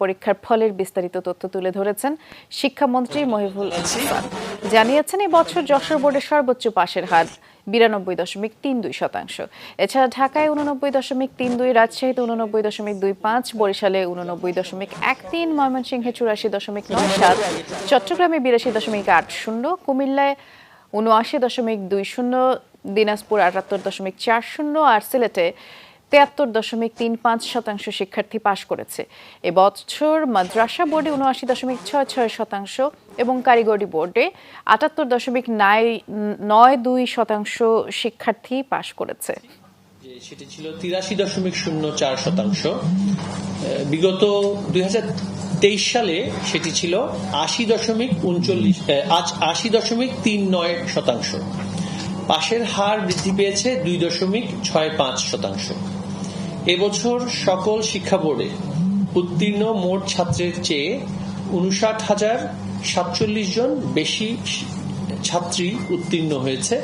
পরীক্ষার ফলের বিস্তারিত তথ্য তুলে ধরেছেন শিক্ষামন্ত্রী মহিবুল হাসান জানিয়েছেন, এই বছর যশোর বোর্ডের সর্বোচ্চ পাশের হার, বিরানব্বই দশমিক তিন দুই শতাংশ। এছাড়া ঢাকায় উননব্বই দশমিক তিন দুই, রাজশাহীতে উননব্বই দশমিক দুই পাঁচ, বরিশালে উননব্বই দশমিক এক তিন, ময়মনসিংহে চুরাশি দশমিক নয় সাত, চট্টগ্রামে বিরাশি দশমিক আট শূন্য, কুমিল্লায় উনআশি দশমিক দুই শূন্য, দিনাজপুর আটাত্তর দশমিক চার শূন্য, আর সিলেটে তেয়াত্তর দশমিক তিন পাঁচ শতাংশ শিক্ষার্থী পাশ করেছে। এবছর মাদ্রাসা বোর্ডে উনআশি দশমিক ছয় ছয় শতাংশ এবং কারিগরি বোর্ডে আটাত্তর দশমিক নয় দুই শতাংশ শিক্ষার্থী পাশ করেছে। সেটি ছিল তিরাশি দশমিক শূন্য চার শতাংশ। বিগত দুই তেইশ সালে সেটি ছিল আশি দশমিক উনচল্লিশ আশি দশমিক তিন নয় শতাংশ। পাশের হার বৃদ্ধি পেয়েছে দুই দশমিক ছয় পাঁচ শতাংশ। এবছর সকল শিক্ষা বোর্ডে উত্তীর্ণ মোট ছাত্রের চেয়ে উনষাট হাজার সাতচল্লিশ জন বেশি ছাত্রী উত্তীর্ণ হয়েছে।